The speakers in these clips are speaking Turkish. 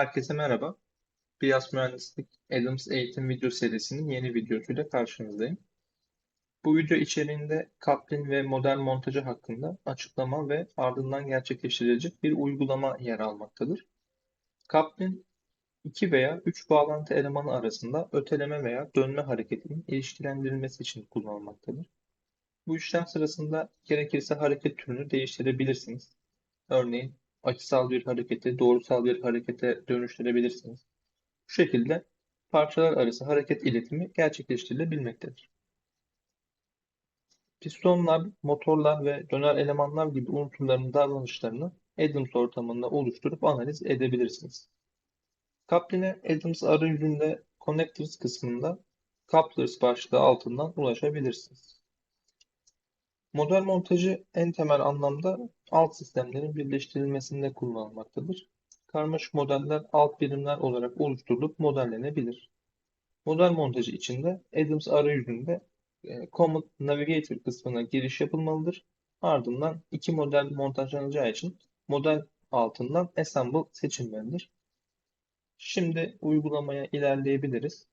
Herkese merhaba. Biyas Mühendislik Adams Eğitim video serisinin yeni videosuyla karşınızdayım. Bu video içeriğinde Kotlin ve model montajı hakkında açıklama ve ardından gerçekleştirilecek bir uygulama yer almaktadır. Kotlin iki veya üç bağlantı elemanı arasında öteleme veya dönme hareketinin ilişkilendirilmesi için kullanılmaktadır. Bu işlem sırasında gerekirse hareket türünü değiştirebilirsiniz. Örneğin açısal bir hareketi doğrusal bir harekete dönüştürebilirsiniz. Bu şekilde parçalar arası hareket iletimi gerçekleştirilebilmektedir. Pistonlar, motorlar ve döner elemanlar gibi unsurların davranışlarını Adams ortamında oluşturup analiz edebilirsiniz. Kaplin'e Adams arayüzünde Connectors kısmında Couplers başlığı altından ulaşabilirsiniz. Model montajı en temel anlamda alt sistemlerin birleştirilmesinde kullanılmaktadır. Karmaşık modeller alt birimler olarak oluşturulup modellenebilir. Model montajı içinde Adams arayüzünde e, Common Navigator kısmına giriş yapılmalıdır. Ardından iki model montajlanacağı için model altından Assemble seçilmelidir. Şimdi uygulamaya ilerleyebiliriz.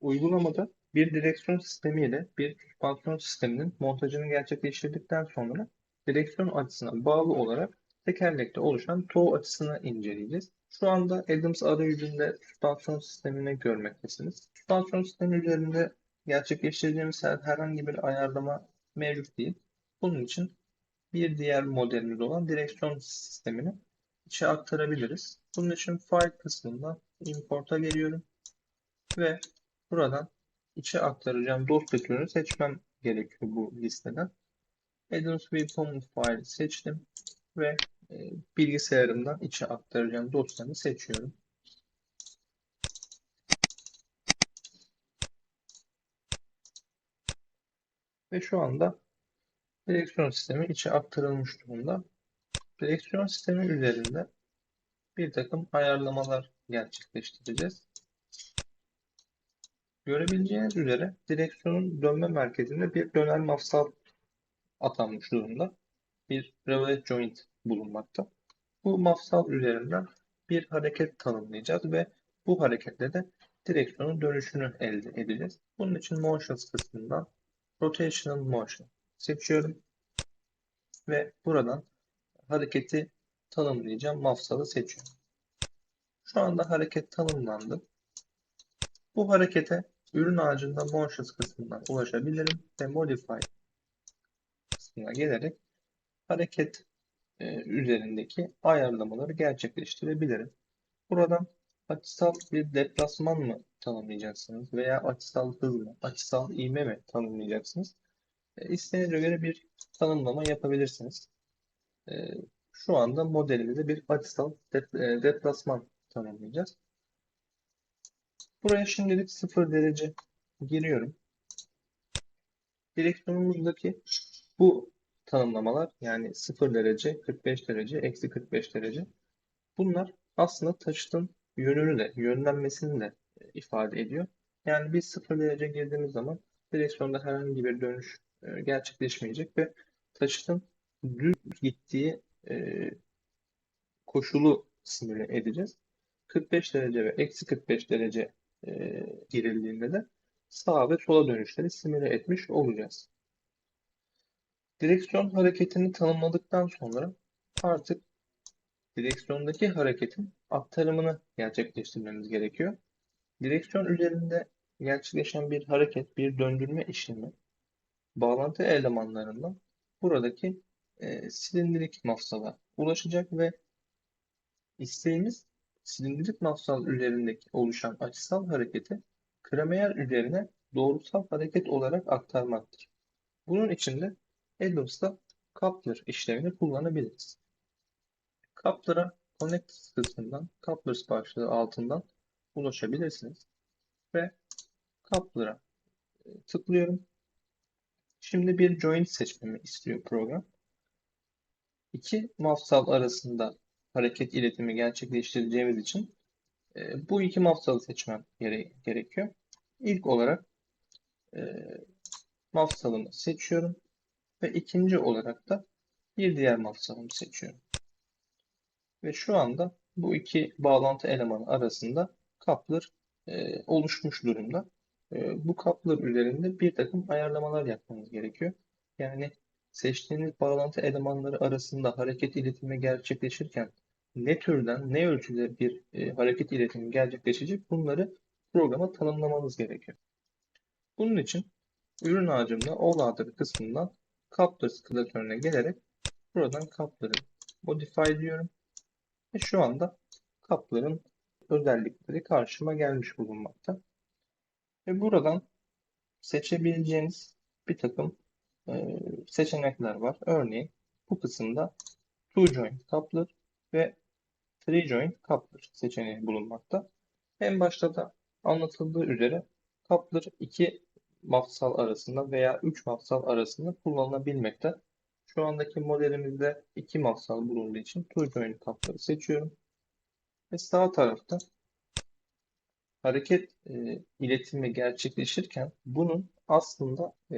Uygulamada bir direksiyon sistemi ile bir süspansiyon sisteminin montajını gerçekleştirdikten sonra direksiyon açısına bağlı olarak tekerlekte oluşan tow açısını inceleyeceğiz. Şu anda Adams arayüzünde süspansiyon sistemini görmektesiniz. Süspansiyon sistemi üzerinde gerçekleştireceğimiz herhangi bir ayarlama mevcut değil. Bunun için bir diğer modelimiz olan direksiyon sistemini içe aktarabiliriz. Bunun için File kısmından Import'a geliyorum ve buradan içe aktaracağım dosya türünü seçmem gerekiyor bu listeden. Adams Common File seçtim ve e, bilgisayarımdan içe aktaracağım dosyamı seçiyorum. Ve şu anda direksiyon sistemi içe aktarılmış durumda. Direksiyon sistemi üzerinde bir takım ayarlamalar gerçekleştireceğiz. Görebileceğiniz üzere direksiyonun dönme merkezinde bir döner mafsal atanmış durumda. Bir revolute joint bulunmakta. Bu mafsal üzerinden bir hareket tanımlayacağız ve bu hareketle de direksiyonun dönüşünü elde edeceğiz. Bunun için Motions kısmından Rotational Motion seçiyorum ve buradan hareketi tanımlayacağım mafsalı seçiyorum. Şu anda hareket tanımlandı. Bu harekete ürün ağacında Motions kısmından ulaşabilirim ve Modify kısmına gelerek hareket e, üzerindeki ayarlamaları gerçekleştirebilirim. Buradan açısal bir deplasman mı tanımlayacaksınız veya açısal hız mı, açısal ivme mi tanımlayacaksınız? E, isteğinize göre bir tanımlama yapabilirsiniz. E, şu anda modelimize bir açısal dep e, deplasman tanımlayacağız. Buraya şimdilik 0 derece giriyorum. Direksiyonumuzdaki bu tanımlamalar yani 0 derece, 45 derece, eksi 45 derece bunlar aslında taşıtın yönünü de, yönlenmesini de ifade ediyor. Yani biz 0 derece girdiğimiz zaman direksiyonda herhangi bir dönüş e, gerçekleşmeyecek ve taşıtın düz gittiği e, koşulu simüle edeceğiz. 45 derece ve eksi 45 derece e, girildiğinde de sağa ve sola dönüşleri simüle etmiş olacağız. Direksiyon hareketini tanımladıktan sonra artık direksiyondaki hareketin aktarımını gerçekleştirmemiz gerekiyor. Direksiyon üzerinde gerçekleşen bir hareket, bir döndürme işlemi bağlantı elemanlarından buradaki e, silindirik mafsala ulaşacak ve isteğimiz silindirik mafsal üzerindeki oluşan açısal hareketi kremeyer üzerine doğrusal hareket olarak aktarmaktır. Bunun için de Adams'ta Coupler işlemini kullanabiliriz. Coupler'a Connect kısmından Couplers başlığı altından ulaşabilirsiniz. Ve Coupler'a e, tıklıyorum. Şimdi bir joint seçmemi istiyor program. İki mafsal arasında hareket iletimi gerçekleştireceğimiz için e, bu iki mafsalı seçmem gere gerekiyor. İlk olarak e, mafsalımı seçiyorum ve ikinci olarak da bir diğer mafsalımı seçiyorum. Ve şu anda bu iki bağlantı elemanı arasında coupler e, oluşmuş durumda. E, bu coupler üzerinde bir takım ayarlamalar yapmanız gerekiyor. Yani seçtiğiniz bağlantı elemanları arasında hareket iletimi gerçekleşirken ne türden, ne ölçüde bir e, hareket iletimi gerçekleşecek bunları programa tanımlamanız gerekiyor. Bunun için ürün ağacımda All kısmından Couplers klasörüne gelerek buradan Coupler'ı modify diyorum. Ve şu anda Coupler'ın özellikleri karşıma gelmiş bulunmakta. Ve buradan seçebileceğiniz bir takım e, seçenekler var. Örneğin bu kısımda Two Joint Coupler ve Three Joint Coupler seçeneği bulunmakta. En başta da anlatıldığı üzere coupler iki mafsal arasında veya 3 mafsal arasında kullanılabilmekte. Şu andaki modelimizde iki mafsal bulunduğu için two joint coupler'ı seçiyorum. Ve sağ tarafta hareket e, iletimi gerçekleşirken bunun aslında e,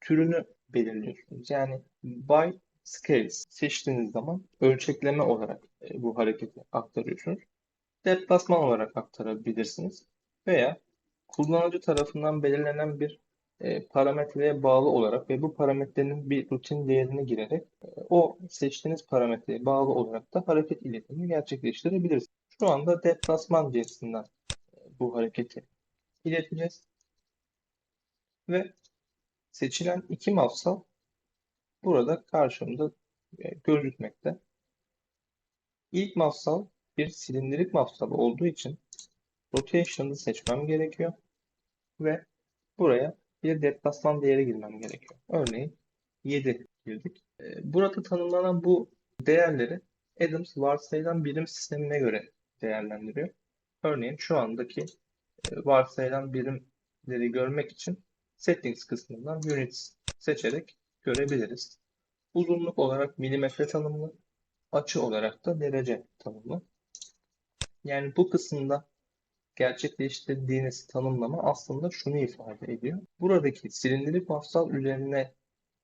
türünü belirliyorsunuz. Yani by scales seçtiğiniz zaman ölçekleme olarak e, bu hareketi aktarıyorsunuz. Deplasman olarak aktarabilirsiniz. Veya kullanıcı tarafından belirlenen bir e, parametreye bağlı olarak ve bu parametrenin bir rutin değerini girerek e, o seçtiğiniz parametreye bağlı olarak da hareket iletimi gerçekleştirebilirsiniz. Şu anda deplasman cinsinden bu hareketi ileteceğiz. Ve seçilen iki mafsal burada karşımda gözükmekte. İlk mafsal bir silindirik mafsal olduğu için rotation'ı seçmem gerekiyor ve buraya bir deplasman değeri girmem gerekiyor. Örneğin 7 girdik. Ee, burada tanımlanan bu değerleri Adams varsayılan birim sistemine göre değerlendiriyor. Örneğin şu andaki e, varsayılan birimleri görmek için Settings kısmından Units seçerek görebiliriz. Uzunluk olarak milimetre tanımlı, açı olarak da derece tanımlı. Yani bu kısımda gerçekleştirdiğiniz tanımlama aslında şunu ifade ediyor. Buradaki silindirik mafsal üzerine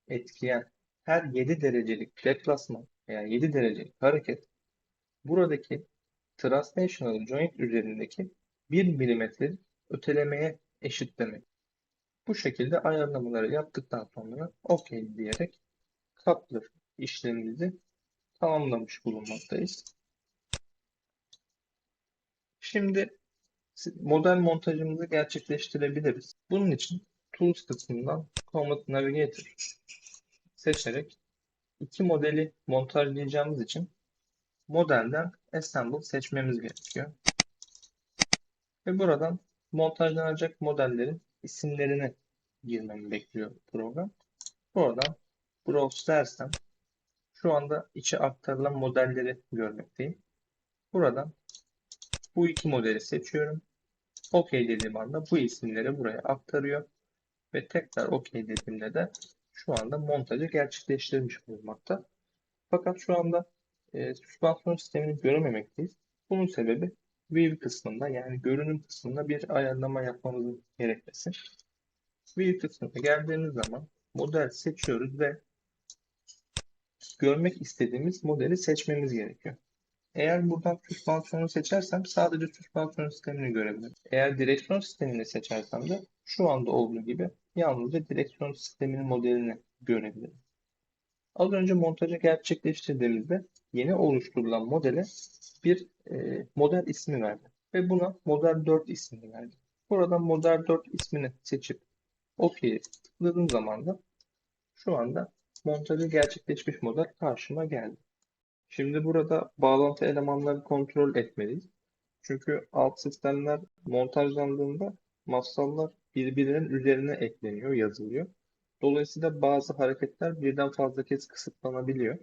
etkileyen her 7 derecelik deplasman veya 7 derecelik hareket buradaki translational joint üzerindeki 1 milimetrelik ötelemeye eşit demek. Bu şekilde ayarlamaları yaptıktan sonra OK diyerek Coupler işlemimizi tamamlamış bulunmaktayız. Şimdi model montajımızı gerçekleştirebiliriz. Bunun için Tools kısmından Command Navigator seçerek iki modeli montajlayacağımız için modelden Assemble seçmemiz gerekiyor. Ve buradan montajlanacak modellerin isimlerini girmemi bekliyor program. Buradan Browse dersem şu anda içe aktarılan modelleri görmekteyim. Buradan bu iki modeli seçiyorum. OK dediğim anda bu isimleri buraya aktarıyor. Ve tekrar OK dediğimde de şu anda montajı gerçekleştirmiş bulunmakta. Fakat şu anda e, süspansiyon sistemini görememekteyiz. Bunun sebebi View kısmında yani görünüm kısmında bir ayarlama yapmamızın gerekmesi. View kısmına geldiğimiz zaman model seçiyoruz ve görmek istediğimiz modeli seçmemiz gerekiyor. Eğer buradan süspansiyonu seçersem sadece süspansiyon sistemini görebilirim. Eğer direksiyon sistemini seçersem de şu anda olduğu gibi yalnızca direksiyon sisteminin modelini görebilirim. Az önce montajı gerçekleştirdiğimizde yeni oluşturulan modele bir e, model ismi verdi. Ve buna model 4 ismini verdi. Buradan model 4 ismini seçip OK'ye tıkladığım zaman da şu anda montajı gerçekleşmiş model karşıma geldi. Şimdi burada bağlantı elemanları kontrol etmeliyiz. Çünkü alt sistemler montajlandığında mafsallar birbirinin üzerine ekleniyor, yazılıyor. Dolayısıyla bazı hareketler birden fazla kez kısıtlanabiliyor.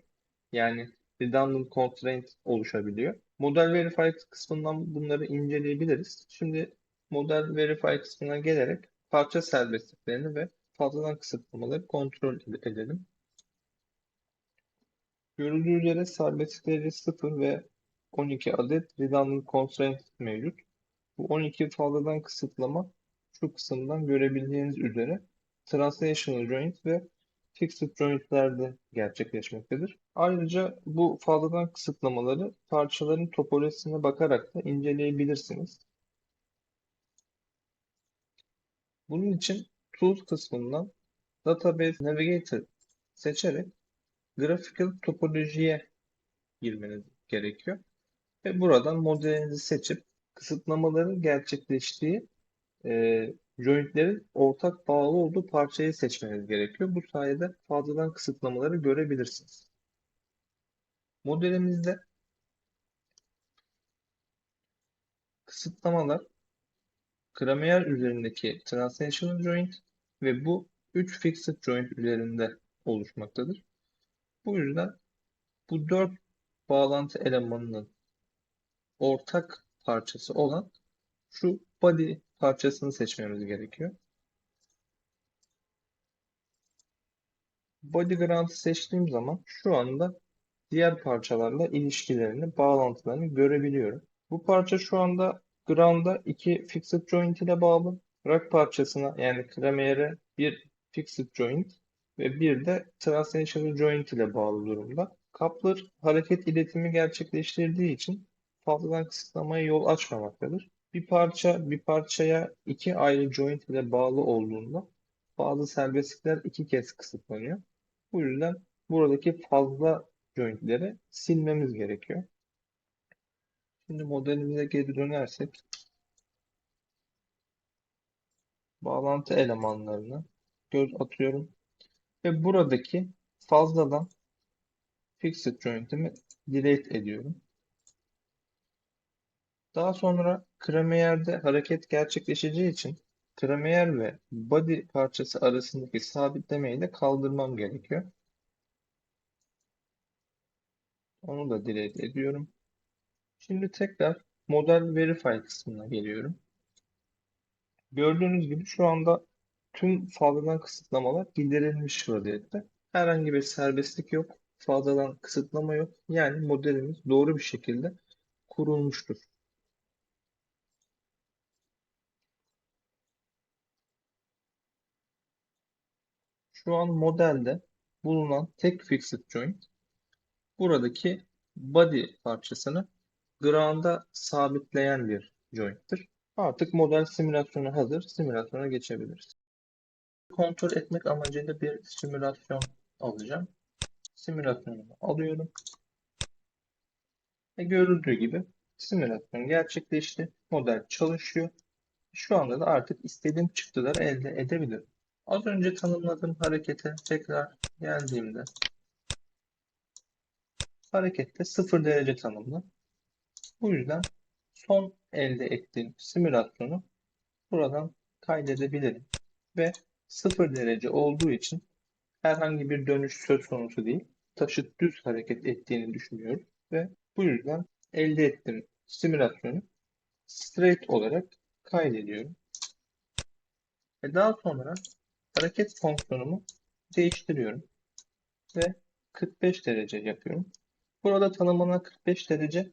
Yani redundant constraint oluşabiliyor. Model Verify kısmından bunları inceleyebiliriz. Şimdi Model Verify kısmına gelerek parça serbestliklerini ve fazladan kısıtlamaları kontrol edelim. Görüldüğü üzere serbestlikleri 0 ve 12 adet redundant constraint mevcut. Bu 12 fazladan kısıtlama şu kısımdan görebildiğiniz üzere translational joint ve fixed jointlerde gerçekleşmektedir. Ayrıca bu fazladan kısıtlamaları parçaların topolojisine bakarak da inceleyebilirsiniz. Bunun için Tools kısmından Database Navigator seçerek Graphical Topoloji'ye girmeniz gerekiyor. Ve buradan modelinizi seçip kısıtlamaların gerçekleştiği e, jointlerin ortak bağlı olduğu parçayı seçmeniz gerekiyor. Bu sayede fazladan kısıtlamaları görebilirsiniz. Modelimizde kısıtlamalar Kramer üzerindeki translational joint ve bu 3 fixed joint üzerinde oluşmaktadır. Bu yüzden bu 4 bağlantı elemanının ortak parçası olan şu body parçasını seçmemiz gerekiyor. Body ground'ı seçtiğim zaman şu anda diğer parçalarla ilişkilerini, bağlantılarını görebiliyorum. Bu parça şu anda ground'a iki fixed joint ile bağlı. Rack parçasına yani Kramer'e bir fixed joint ve bir de translational joint ile bağlı durumda. Coupler hareket iletimi gerçekleştirdiği için fazladan kısıtlamaya yol açmamaktadır. Bir parça bir parçaya iki ayrı joint ile bağlı olduğunda bazı serbestlikler iki kez kısıtlanıyor. Bu yüzden buradaki fazla jointleri silmemiz gerekiyor. Şimdi modelimize geri dönersek bağlantı elemanlarını göz atıyorum ve buradaki fazladan fixed joint'imi delete ediyorum. Daha sonra Kramer'de hareket gerçekleşeceği için Kramer ve body parçası arasındaki sabitlemeyi de kaldırmam gerekiyor. Onu da delete ediyorum. Şimdi tekrar Model Verify kısmına geliyorum. Gördüğünüz gibi şu anda tüm fazladan kısıtlamalar giderilmiş vaziyette. Herhangi bir serbestlik yok. Fazladan kısıtlama yok. Yani modelimiz doğru bir şekilde kurulmuştur. Şu an modelde bulunan tek fixed joint buradaki body parçasını ground'a sabitleyen bir joint'tir. Artık model simülasyonu hazır. Simülasyona geçebiliriz. Kontrol etmek amacıyla bir simülasyon alacağım. Simülasyonumu alıyorum. Ve görüldüğü gibi simülasyon gerçekleşti. Model çalışıyor. Şu anda da artık istediğim çıktıları elde edebilirim. Az önce tanımladığım harekete tekrar geldiğimde harekette 0 derece tanımlı. Bu yüzden son elde ettiğim simülasyonu buradan kaydedebilirim. Ve 0 derece olduğu için herhangi bir dönüş söz konusu değil. Taşıt düz hareket ettiğini düşünüyorum. Ve bu yüzden elde ettiğim simülasyonu straight olarak kaydediyorum. Ve daha sonra hareket fonksiyonumu değiştiriyorum. Ve 45 derece yapıyorum. Burada tanımlanan 45 derece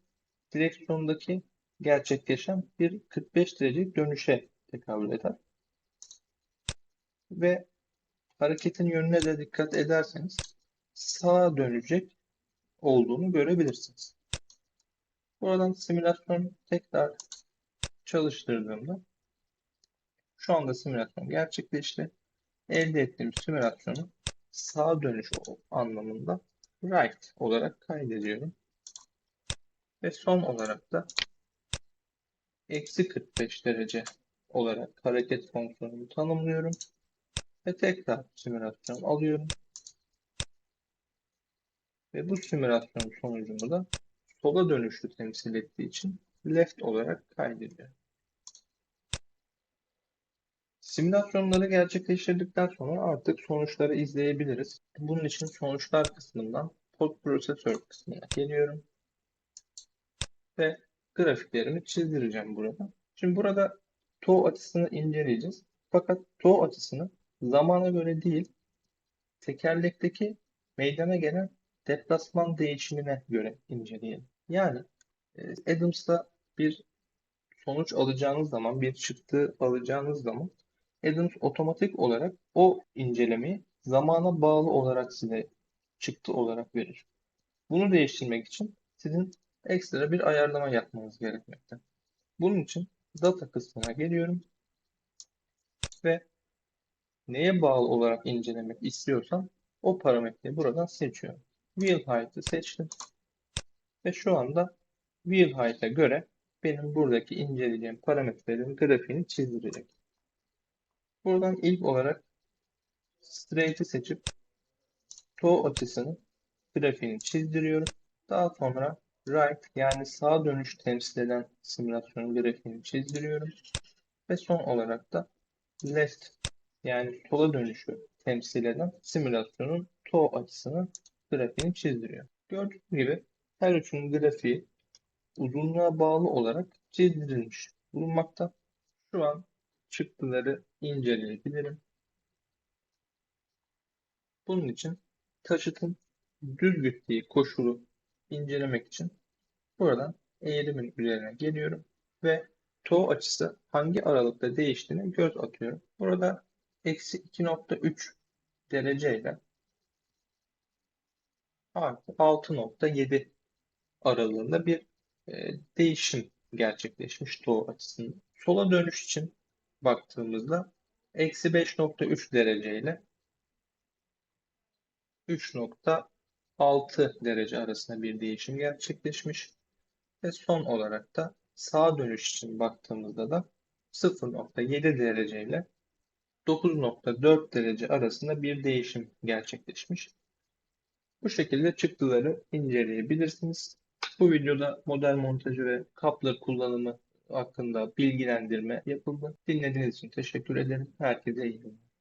direksiyondaki gerçekleşen bir 45 derece dönüşe tekabül eder. Ve hareketin yönüne de dikkat ederseniz sağa dönecek olduğunu görebilirsiniz. Buradan simülasyon tekrar çalıştırdığımda şu anda simülasyon gerçekleşti. Elde ettiğim simülasyonu sağa dönüş anlamında right olarak kaydediyorum. Ve son olarak da eksi 45 derece olarak hareket fonksiyonumu tanımlıyorum. Ve tekrar simülasyon alıyorum. Ve bu simülasyon sonucumu da sola dönüşlü temsil ettiği için left olarak kaydediyorum. Simülasyonları gerçekleştirdikten sonra artık sonuçları izleyebiliriz. Bunun için sonuçlar kısmından Post Processor kısmına geliyorum. Ve grafiklerimi çizdireceğim burada. Şimdi burada TOW açısını inceleyeceğiz. Fakat TOW açısını zamana göre değil, tekerlekteki meydana gelen deplasman değişimine göre inceleyelim. Yani e, Adams'ta bir sonuç alacağınız zaman, bir çıktı alacağınız zaman Adams otomatik olarak o incelemeyi zamana bağlı olarak size çıktı olarak verir. Bunu değiştirmek için sizin ekstra bir ayarlama yapmanız gerekmekte. Bunun için data kısmına geliyorum ve neye bağlı olarak incelemek istiyorsam o parametreyi buradan seçiyorum. Wheel Height'ı seçtim ve şu anda Wheel Height'a göre benim buradaki inceleyeceğim parametrelerin grafiğini çizdirecek. Buradan ilk olarak Straight'i seçip toe açısını grafiğini çizdiriyorum. Daha sonra right yani sağa dönüş temsil eden simülasyonun grafiğini çizdiriyorum. Ve son olarak da left yani sola dönüşü temsil eden simülasyonun toe açısının grafiğini çizdiriyor. Gördüğünüz gibi her üçünün grafiği uzunluğa bağlı olarak çizdirilmiş bulunmakta. Şu an çıktıları inceleyebilirim. Bunun için taşıtın düz gittiği koşulu incelemek için buradan eğrimin üzerine geliyorum ve toe açısı hangi aralıkta değiştiğine göz atıyorum. Burada eksi 2.3 derece ile artı 6.7 aralığında bir e, değişim gerçekleşmiş toe açısında. Sola dönüş için baktığımızda eksi 5.3 derece ile 3.6 derece arasında bir değişim gerçekleşmiş. Ve son olarak da sağa dönüş için baktığımızda da 0.7 derece ile 9.4 derece arasında bir değişim gerçekleşmiş. Bu şekilde çıktıları inceleyebilirsiniz. Bu videoda model montajı ve kaplar kullanımı hakkında bilgilendirme yapıldı. Dinlediğiniz için teşekkür ederim. Herkese iyi günler.